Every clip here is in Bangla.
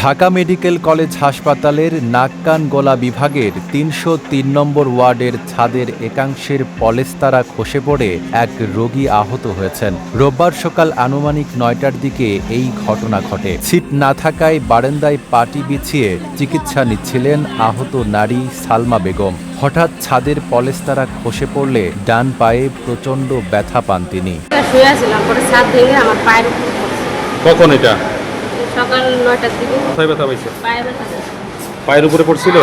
ঢাকা মেডিকেল কলেজ হাসপাতালের নাক কান গলা বিভাগের তিনশো তিন নম্বর ওয়ার্ডের ছাদের একাংশের পলেস্তারা খসে পড়ে এক রোগী আহত হয়েছেন। রোববার সকাল আনুমানিক নয়টার দিকে এই ঘটনা ঘটে। সিট না থাকায় বারান্দায় পাটি বিছিয়ে চিকিৎসা নিচ্ছিলেন আহত নারী সালমা বেগম। হঠাৎ ছাদের পলেস্তারা খসে পড়লে ডান পায়ে প্রচণ্ড ব্যথা পান তিনি। শুয়ে আছিলাম পরে ছাদ ভেঙে আমার পায়ের উপর পড়ছে। কখন এটা? সকাল নয়টার দিকে। কোথায় ব্যথা পাইছে? পায়ে ব্যথা পায়ের উপরে পড়ছিল?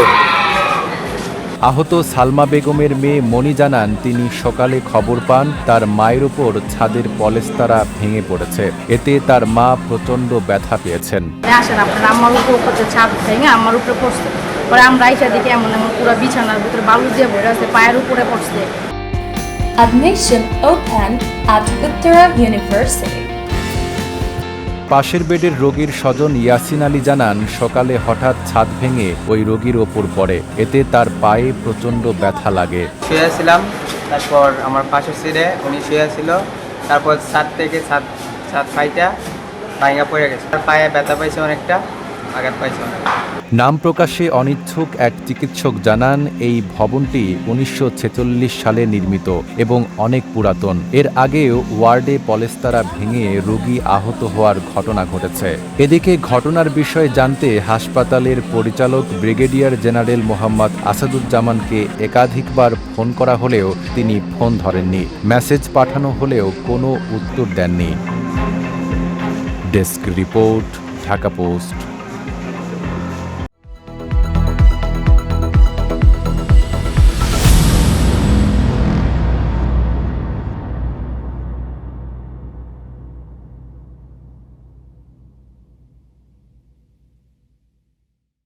আহত সালমা বেগমের মেয়ে মনি জানান তিনি সকালে খবর পান তার মায়ের ওপর ছাদের পলেস্তারা ভেঙে পড়েছে। এতে তার মা প্রচণ্ড ব্যথা পেয়েছেন। আসেন আপনার আমার উপর ছাদ ভেঙে আমার উপরে পড়ছে। পরে আমরা আইসা দেখি এমন এমন পুরো বিছানার ভিতরে বালু দিয়ে ভরে আছে পায়ের উপরে পড়ছে। Admission open at Uttara University. পাশের বেডের রোগীর স্বজন ইয়াসিন আলী জানান, সকালে হঠাৎ ছাদ ভেঙে ওই রোগীর ওপর পড়ে। এতে তার পায়ে প্রচণ্ড ব্যথা লাগে। শুয়েছিলাম তারপর আমার পাশের সিটে উনি শুয়েছিল তারপর ছাদ থেকে ছাদ ছাদ পাইটা ভাঙা পড়ে গেছে। তার পায়ে ব্যথা পাইছে অনেকটা। আঘাত পাইছে। নাম প্রকাশে অনিচ্ছুক এক চিকিৎসক জানান, এই ভবনটি উনিশশো ছেচল্লিশ সালে নির্মিত এবং অনেক পুরাতন। এর আগেও ওয়ার্ডে পলেস্তারা ভেঙে রোগী আহত হওয়ার ঘটনা ঘটেছে। এদিকে ঘটনার বিষয়ে জানতে হাসপাতালের পরিচালক ব্রিগেডিয়ার জেনারেল মোহাম্মদ আসাদুজ্জামানকে একাধিকবার ফোন করা হলেও তিনি ফোন ধরেননি। মেসেজ পাঠানো হলেও কোনো উত্তর দেননি। Desk report, Dhaka Post.